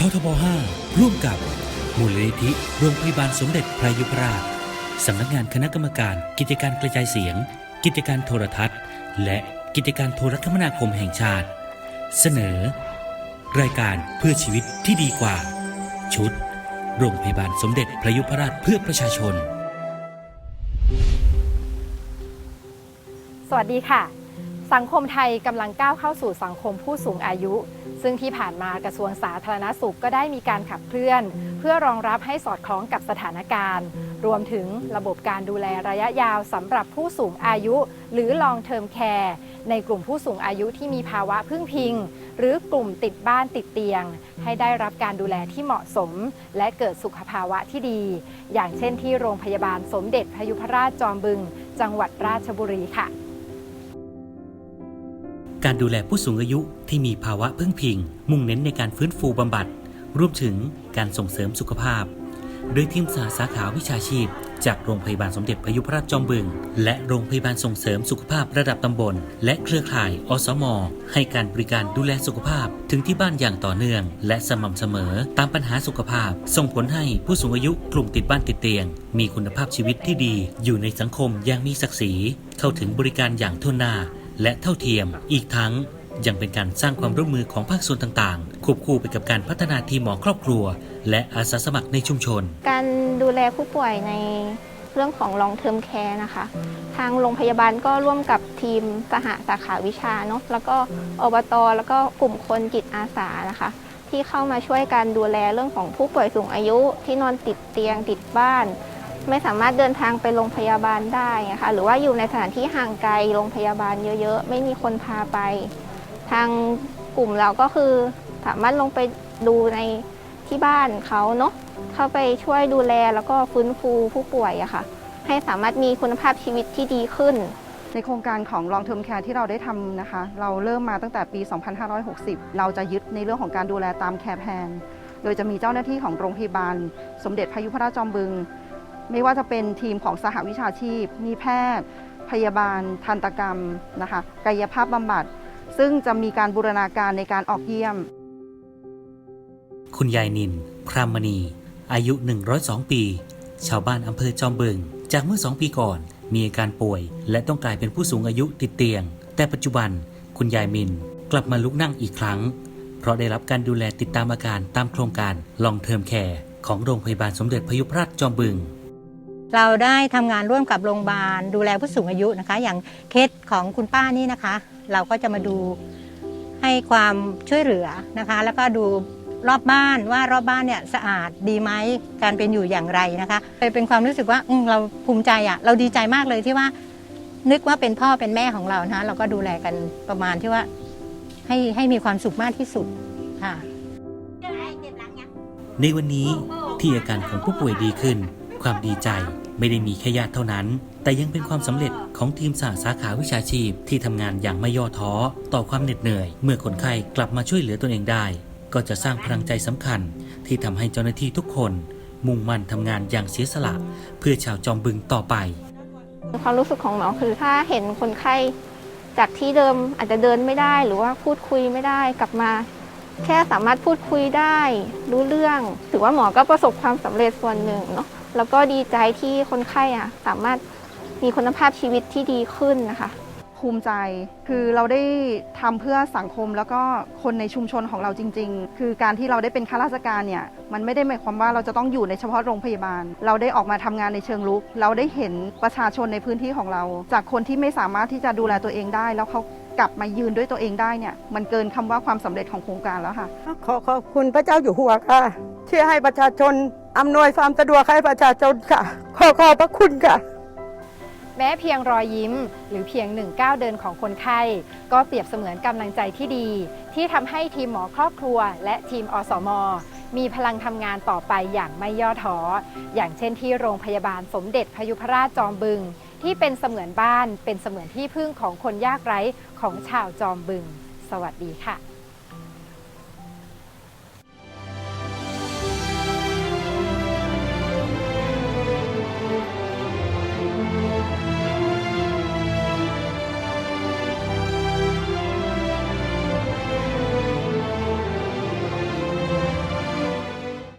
ททบ 5 ร่วมกับ มูลนิธิโรงพยาบาลสมเด็จพระยุพราชสำนักงานคณะกรรมการ กิจการกระจายเสียง กิจการโทรทัศน์ และกิจการโทรคมนาคมแห่งชาติ เสนอ รายการเพื่อชีวิตที่ดีกว่า ชุด โรงพยาบาลสมเด็จพระยุพราชเพื่อประชาชน สวัสดีค่ะ สังคมไทยกำลังก้าวเข้าสู่สังคมผู้สูงอายุ ซึ่งที่ผ่านมากระทรวงสาธารณสุขก็ได้มีการขับเคลื่อน เพื่อรองรับให้สอดคล้องกับสถานการณ์ รวมถึงระบบการดูแลระยะยาวสำหรับผู้สูงอายุ หรือ long term care ในกลุ่มผู้สูงอายุที่มีภาวะพึ่งพิง หรือกลุ่มติดบ้านติดเตียง ให้ได้รับการดูแลที่เหมาะสม และเกิดสุขภาวะที่ดี อย่างเช่นที่โรงพยาบาลสมเด็จพยุพราชจอมบึง จังหวัดราชบุรีค่ะ การดูแลผู้สูงอายุที่มีภาวะพึ่งพิง มุ่งเน้นในการฟื้นฟูบำบัด รวมถึงการส่งเสริมสุขภาพ โดยทีมสาสาขาวิชาชีพ จากโรงพยาบาลสมเด็จพยุพราชจอมบึง และโรงพยาบาลส่งเสริมสุขภาพระดับตำบล และเครือข่ายอสม ให้การบริการดูแลสุขภาพ ถึงที่บ้านอย่างต่อเนื่อง และสม่ำเสมอตามปัญหาสุขภาพ ส่งผลให้ผู้สูงอายุกลุ่มติดบ้านติดเตียง มีคุณภาพชีวิตที่ดี อยู่ในสังคมอย่างมีศักดิ์ศรี เข้าถึงบริการอย่างทั่วหน้า และเท่าเทียม อีกทั้งยังเป็นการสร้างความร่วมมือของภาคส่วนต่างๆ ควบคู่ไปกับการพัฒนาทีมหมอครอบครัว และอาสาสมัครในชุมชน การดูแลผู้ป่วยในเรื่องของ long term care นะคะ ทางโรงพยาบาลก็ร่วมกับทีมสหสาขาวิชาเนาะแล้วก็อบตแล้วก็กลุ่มคนจิตอาสานะคะ ที่เข้ามาช่วยการดูแลเรื่องของผู้ป่วยสูงอายุที่นอนติดเตียงติดบ้าน ไม่สามารถเดินทางไปโรงพยาบาลได้นะคะหรือว่าอยู่ในสถานที่ห่างไกลโรงพยาบาลเยอะ ๆ ไม่มีคนพาไป ทางกลุ่มเราก็คือสามารถลงไปดูในที่บ้านเขาเนาะเข้าไปช่วยดูแลแล้วก็ฟื้นฟูผู้ป่วยอะค่ะ ให้สามารถมีคุณภาพชีวิตที่ดีขึ้น ในโครงการของ Long Term Care ที่เราได้ทำนะคะ เราเริ่มมาตั้งแต่ปี 2560 เราจะยึดในเรื่องของการดูแลตามแคร์แพนโดยจะมีเจ้าหน้าที่ของโรงพยาบาล สมเด็จพยุพราชจอมบึง ไม่ว่าจะเป็นทีมของสหวิชาชีพ มีแพทย์ พยาบาล ทันตกรรมนะคะกายภาพบำบัด ซึ่งจะมีการบูรณาการในการออกเยี่ยม คุณยายนิน พรามณี อายุ 102 ปี ชาวบ้านอำเภอจอมบึง จากเมื่อ 2 ปีก่อน มีอาการป่วย และต้องกลายเป็นผู้สูงอายุติดเตียง แต่ปัจจุบัน คุณยายมินกลับมาลุกนั่งอีกครั้ง เพราะได้รับการดูแลติดตามอาการตามโครงการลองเทอมแคร์ของโรงพยาบาลสมเด็จพยุพราชจอมบึง เราได้ทำงานร่วมกับโรงพยาบาล ดูแลผู้สูงอายุนะคะ อย่างเคสของคุณป้านี่นะคะ เราก็จะมาดูให้ความช่วยเหลือนะคะ แล้วก็ดูรอบบ้านว่ารอบบ้านเนี่ยสะอาดดีไหมการเป็นอยู่อย่างไรนะคะเป็นความรู้สึกว่าเราภูมิใจอะเราดีใจมากเลยที่ว่า นึกว่าเป็นพ่อเป็นแม่ของเรานะเราก็ดูแลกันประมาณที่ว่าให้ให้มีความสุขมากที่สุดค่ะในวันนี้ที่อาการของผู้ป่วยดีขึ้น ความดีใจ ไม่ได้มีแค่ญาติเท่านั้น แต่ยังเป็นความสำเร็จของทีมสาสาขาวิชาชีพ ที่ทำงานอย่างไม่ย่อท้อ ต่อความเหน็ดเหนื่อย เมื่อคนไข้กลับมาช่วยเหลือตนเองได้ ก็จะสร้างพลังใจสำคัญ ที่ทำให้เจ้าหน้าที่ทุกคน มุ่งมั่นทำงานอย่างเสียสละ เพื่อชาวจอมบึงต่อไป ความรู้สึกของหมอคือถ้าเห็นคนไข้จากที่เดิมอาจจะเดินไม่ได้หรือว่าพูดคุยไม่ได้กลับมา แค่สามารถพูดคุยได้ รู้เรื่อง ถือว่าหมอก็ประสบความสำเร็จส่วนหนึ่งเนาะ แล้วก็ดีใจที่คนไข้อะสามารถมีคุณภาพชีวิตที่ดีขึ้นนะคะ ภูมิใจคือเราได้ทำเพื่อสังคมแล้วก็คนในชุมชนของเราจริง ๆ คือการที่เราได้เป็นข้าราชการเนี่ยมันไม่ได้หมายความว่าเราจะต้องอยู่ในเฉพาะโรงพยาบาล เราได้ออกมาทำงานในเชิงลุก เราได้เห็นประชาชนในพื้นที่ของเรา จากคนที่ไม่สามารถที่จะดูแลตัวเองได้ แล้วเขากลับมายืนด้วยตัวเองได้เนี่ยมันเกินคำว่าความสำเร็จของโครงการแล้วค่ะขอขอบคุณพระเจ้าอยู่หัวค่ะที่ให้ประชาชน อำนวยความสะดวกให้ประชาชนค่ะ ขอขอบพระคุณค่ะ แม้เพียงรอยยิ้ม หรือเพียงหนึ่งก้าวเดินของคนไข้ ก็เปรียบเสมือนกำลังใจที่ดี ที่ทำให้ทีมหมอครอบครัว และทีมอสม มีพลังทำงานต่อไปอย่างไม่ย่อท้อ อย่างเช่นที่โรงพยาบาลสมเด็จพยุพราชจอมบึง ที่เป็นเสมือนบ้าน เป็นเสมือนที่พึ่งของคนยากไร้ของชาวจอมบึง สวัสดีค่ะ